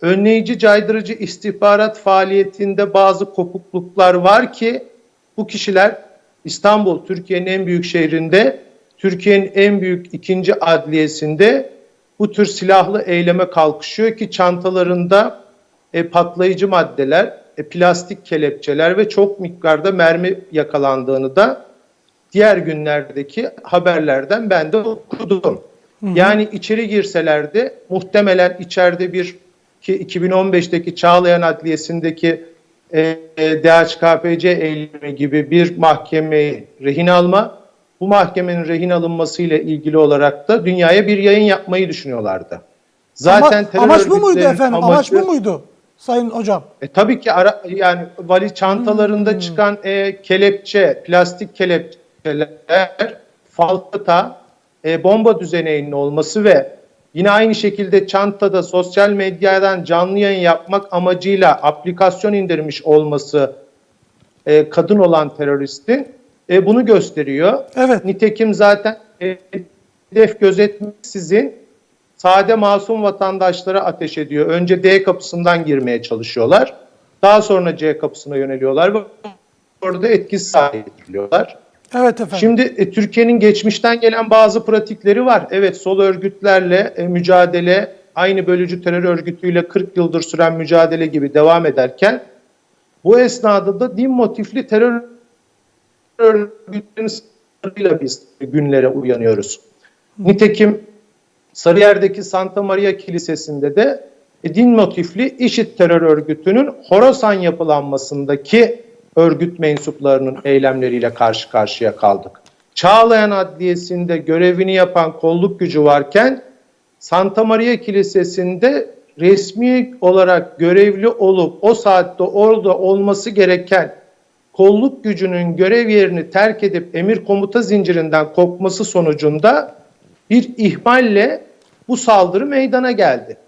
önleyici caydırıcı istihbarat faaliyetinde bazı kopukluklar var ki bu kişiler İstanbul Türkiye'nin en büyük şehrinde, Türkiye'nin en büyük ikinci adliyesinde bu tür silahlı eyleme kalkışıyor ki çantalarında e, patlayıcı maddeler, e, plastik kelepçeler ve çok miktarda mermi yakalandığını da diğer günlerdeki haberlerden ben de okudum. Yani içeri girselerdi muhtemelen içeride bir ki 2015'teki Çağlayan Adliyesi'ndeki e, e, DHKPC eylemi gibi bir mahkemeyi rehin alma, bu mahkemenin rehin alınmasıyla ilgili olarak da dünyaya bir yayın yapmayı düşünüyorlardı. Zaten Ama- terör amaç bu muydu efendim? Amaç amacı- bu muydu Sayın Hocam? e, tabii ki ara, yani vali çantalarında çıkan e, kelepçe, plastik kelepçeler, falta, e, bomba düzeneğinin olması ve yine aynı şekilde çantada sosyal medyadan canlı yayın yapmak amacıyla aplikasyon indirmiş olması e, kadın olan teröristin e, bunu gösteriyor. Evet. Nitekim zaten e, hedef gözetmeksizin sade masum vatandaşlara ateş ediyor. Önce D kapısından girmeye çalışıyorlar. Daha sonra C kapısına yöneliyorlar ve orada etkisiz hale getiriliyorlar. Evet efendim. Şimdi e, Türkiye'nin geçmişten gelen bazı pratikleri var. Evet sol örgütlerle e, mücadele aynı bölücü terör örgütüyle 40 yıldır süren mücadele gibi devam ederken bu esnada da din motifli terör örgütlerinin biz günlere uyanıyoruz. Nitekim Sarıyer'deki Santa Maria Kilisesi'nde de e, din motifli IŞİD terör örgütünün Horasan yapılanmasındaki örgüt mensuplarının eylemleriyle karşı karşıya kaldık. Çağlayan Adliyesi'nde görevini yapan kolluk gücü varken Santa Maria Kilisesi'nde resmi olarak görevli olup o saatte orada olması gereken kolluk gücünün görev yerini terk edip emir komuta zincirinden kopması sonucunda bir ihmalle bu saldırı meydana geldi.